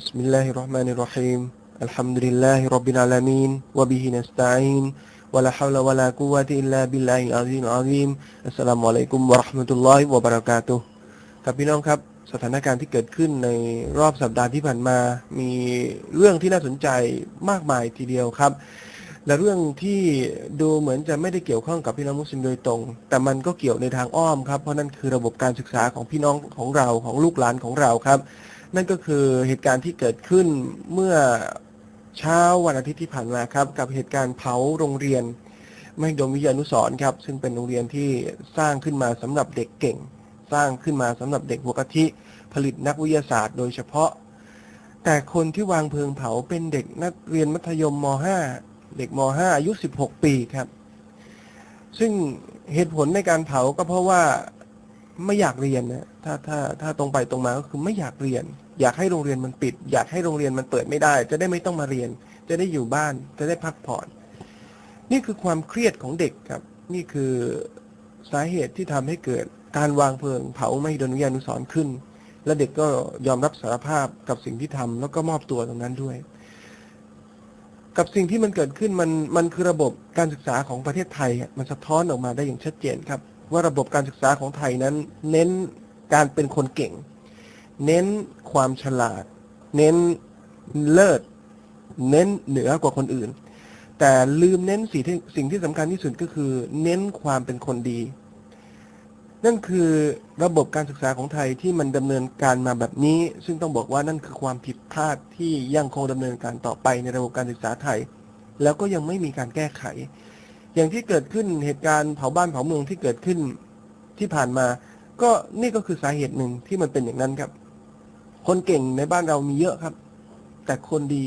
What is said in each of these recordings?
بسم الله الرحمن الرحيم الحمد لله رب العالمين وبه نستعين ولا حول ولا قوة إلا بالله العظيم العظيم السلام عليكم ورحمة الله وبركاته ครับพี่น้องครับสถานการณ์ที่เกิดขึ้นในรอบสัปดาห์ที่ผ่านมา มีเรื่องที่น่าสนใจมากมายทีเดียวครับ และเรื่องที่ดูเหมือนจะไม่ได้เกี่ยวข้องกับพี่น้องมุสลิมโดยตรง แต่มันก็เกี่ยวในทางอ้อมครับ เพราะนั่นคือระบบการศึกษาของพี่น้องของเราของลูกหลานของเราครับ นั่นก็คือเหตุการณ์ที่เกิดขึ้นเมื่อเช้าวันอาทิตย์ที่ผ่านมาครับ กับเหตุการณ์เผาโรงเรียนมหิดลวิทยานุสร์ครับ ซึ่งเป็นโรงเรียนที่สร้างขึ้นมาสำหรับเด็กเก่ง สร้างขึ้นมาสำหรับเด็กหัวกะทิผลิตนักวิทยาศาสตร์ โดยเฉพาะ แต่คนที่วางเพลิงเผาเป็นเด็กนักเรียนมัธยมม .5 เด็กม .5 อายุ 16 ปีครับ ซึ่งเหตุผลในการเผาก็เพราะว่า ไม่อยากเรียนนะถ้าถ้าถ้าตรงไปตรงมาก็คือไม่อยากเรียน อยากให้โรงเรียนมันปิด อยากให้โรงเรียนมันเปิดไม่ได้ จะได้ไม่ต้องมาเรียน จะได้อยู่บ้าน จะได้พักผ่อน นี่คือความเครียดของเด็กครับ นี่คือสาเหตุที่ทำให้เกิดการวางเพลิงเผาไม่ดนวิทยานุสรณ์ขึ้น และเด็กก็ยอมรับสารภาพกับสิ่งที่ทำแล้วก็มอบตัวตรงนั้นด้วย กับสิ่งที่มันเกิดขึ้นมันมันคือระบบการศึกษาของประเทศไทย มันสะท้อนออกมาได้อย่างชัดเจนครับ ว่าระบบการศึกษาของไทยนั้น เน้นการเป็นคนเก่ง เน้นความฉลาด เน้นเลิศ เน้นเหนือกว่าคนอื่น แต่ลืมเน้นสิ่งที่สิ่งที่สำคัญที่สุดก็คือ เน้นความเป็นคนดี นั่นคือระบบการศึกษาของไทยที่มันดำเนินการมาแบบนี้ ซึ่งต้องบอกว่านั่นคือความผิดพลาดที่ยังคงดำเนินการต่อไปในระบบการศึกษาไทย แล้วก็ยังไม่มีการแก้ไข อย่างที่เกิดขึ้นเหตุการณ์เผาบ้านเผาเมืองที่เกิดขึ้นที่ผ่านมา ก็นี่ก็คือสาเหตุหนึ่งที่มันเป็นอย่างนั้นครับ คนเก่งในบ้านเรามีเยอะครับ แต่คนดี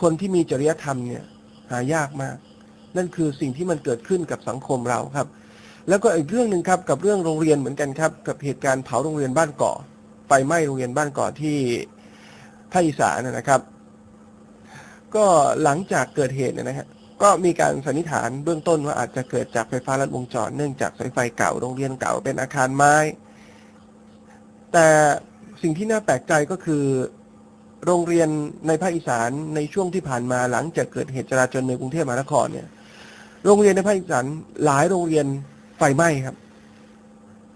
คนที่มีจริยธรรมเนี่ย หายากมาก นั่นคือสิ่งที่มันเกิดขึ้นกับสังคมเราครับ แล้วก็อีกเรื่องหนึ่งครับ กับเรื่องโรงเรียนเหมือนกันครับ กับเหตุการณ์เผาโรงเรียนบ้านเกาะไฟไหม้โรงเรียนบ้านเกาะที่ภาคอีสานนะครับ ก็หลังจากเกิดเหตุเนยนะฮะ ก็มีการสันนิษฐานเบื้องต้นว่าอาจจะเกิดจากไฟฟ้าลัดวงจร เนื่องจากสายไฟเก่าโรงเรียนเก่าเป็นอาคารไม้ แต่สิ่งที่น่าแปลกใจก็คือ โรงเรียนในภาคอีสานในช่วงที่ผ่านมาหลังจากเกิดเหตุจราจรในกรุงเทพมหานครเนี่ย โรงเรียนในภาคอีสานหลายโรงเรียนไฟไหม้ครับ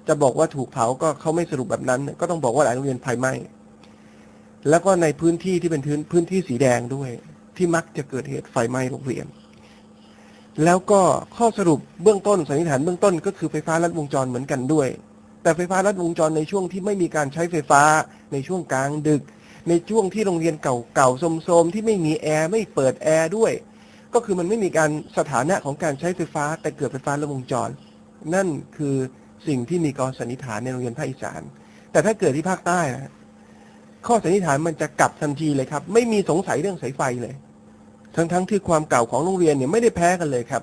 จะบอกว่าถูกเผาก็เขาไม่สรุปแบบนั้น ก็ต้องบอกว่าหลายโรงเรียนไฟไหม้แล้วก็ในพื้นที่ที่เป็นพื้นพื้นที่สีแดงด้วย ที่มักจะเกิดเหตุไฟไหม้โรงเรียน แล้วก็ข้อสรุปเบื้องต้นสันนิษฐานเบื้องต้นก็คือไฟฟ้าลัดวงจรเหมือนกันด้วย แต่ไฟฟ้าลัดวงจรในช่วงที่ไม่มีการใช้ไฟฟ้าในช่วงกลางดึก ในช่วงที่โรงเรียนเก่าๆโทมๆที่ไม่มีแอร์ไม่เปิดแอร์ด้วย ก็คือมันไม่มีการสถานะของการใช้ไฟฟ้า แต่เกิดไฟฟ้าลัดวงจร นั่นคือสิ่งที่มีการสันนิษฐานในโรงเรียนภาคอีสาน แต่ถ้าเกิดที่ภาคใต้นะข้อสันนิษฐานมันจะกลับทันทีเลยครับ ไม่มีสงสัยเรื่องสายไฟเลย ทั้งๆทที่ความเก่าของโรงเรียนเนี่ยไม่ได้แพ้กันเลยครับ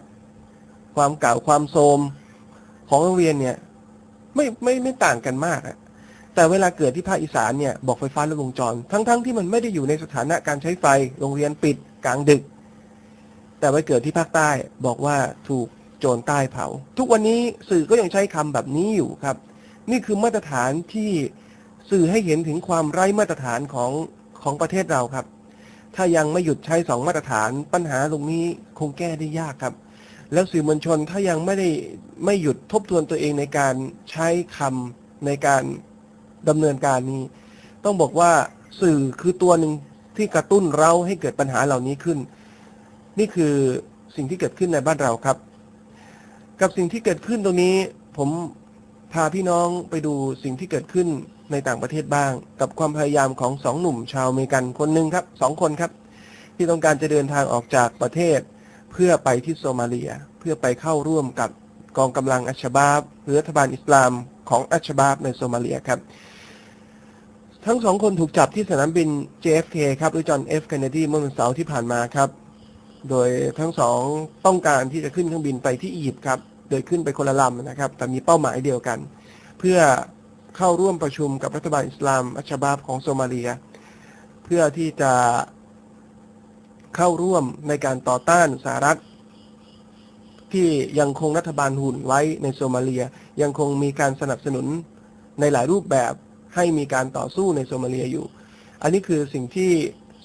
ความเก่าความโทรมของโรงเรียนเนี่ย ไม่ไม่ไม่ต่างกันมากอะแต่เวลาเกิดที่ภาคอีสานเนี่ยบอกไฟฟ้าลัดวงจร ทั้งๆทที่มันไม่ได้อยู่ในสถานะการใช้ไฟโรงเรียนปิดกลางดึก แต่ไปเกิดที่ภาคใต้บอกว่าถูกโจรใต้เผา ทุกวันนี้สื่อก็ยังใช้คำแบบนี้อยู่ครับ นี่คือมาตรฐานที่สื่อให้เห็นถึงความไร้มาตรฐานของของประเทศเราครับ ถ้ายังไม่หยุดใช้สองมาตรฐานปัญหาตรงนี้คงแก้ได้ยากครับ แล้วสื่อมวลชนถ้ายังไม่ได้ไม่หยุดทบทวนตัวเองในการใช้คำในการดำเนินการนี้ ต้องบอกว่าสื่อคือตัวหนึ่งที่กระตุ้นเราให้เกิดปัญหาเหล่านี้ขึ้น นี่คือสิ่งที่เกิดขึ้นในบ้านเราครับ กับสิ่งที่เกิดขึ้นตรงนี้ผม พาพี่น้องไปดูสิ่งที่เกิดขึ้นในต่างประเทศบ้าง กับความพยายามของสองหนุ่มชาวอเมริกันคนหนึ่งครับสองคนครับ ที่ต้องการจะเดินทางออกจากประเทศ เพื่อไปที่โซมาเลีย เพื่อไปเข้าร่วมกับกองกำลังอัชบาบหรือรัฐบาลอิสลามของอัชบาบในโซมาเลียครับ ทั้งสองคนถูกจับที่สนามบิน JFK ครับหรือจอห์น F. Kennedy เมื่อวันเสาร์ที่ผ่านมาครับ โดยทั้งสองต้องการที่จะขึ้นเครื่องบินไปที่อียิปต์ครับ โดยขึ้นไปคนละลำนะครับ แต่มีเป้าหมายเดียวกัน เพื่อเข้าร่วมประชุมกับรัฐบาลอิสลามอัชบาบของโซมาเลีย เพื่อที่จะเข้าร่วมในการต่อต้านสหรัฐที่ยังคงรัฐบาลหุ่นไว้ในโซมาเลีย ยังคงมีการสนับสนุนในหลายรูปแบบให้มีการต่อสู้ในโซมาเลียอยู่ อันนี้คือสิ่งที่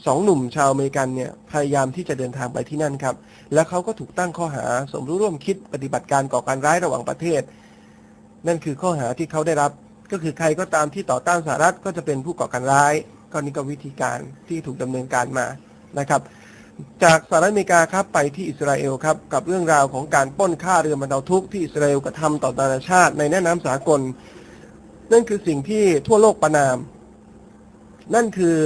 สองหนุ่มชาวอเมริกันเนี่ยพยายามที่จะเดินทางไปที่นั่นครับ แล้วเขาก็ถูกตั้งข้อหาสมรู้ร่วมคิดปฏิบัติการก่อการร้ายระหว่างประเทศ นั่นคือข้อหาที่เขาได้รับ ก็คือใครก็ตามที่ต่อต้านสหรัฐก็จะเป็นผู้ก่อการร้ายก็นี่ก็วิธีการที่ถูกดำเนินการมานะครับ จากสหรัฐอเมริกาครับไปที่อิสราเอลครับกับเรื่องราวของการป้นฆ่าเรือบรรเทาทุกข์ที่อิสราเอลกระทำต่อนานาชาติในแม่น้ำสากล นั่นคือสิ่งที่ทั่วโลกประนาม นั่นคือ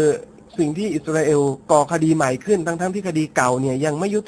สิ่งที่อิสราเอลก่อคดีใหม่ขึ้นทั้งๆที่คดีเก่าเนี่ยยังไม่ยุติ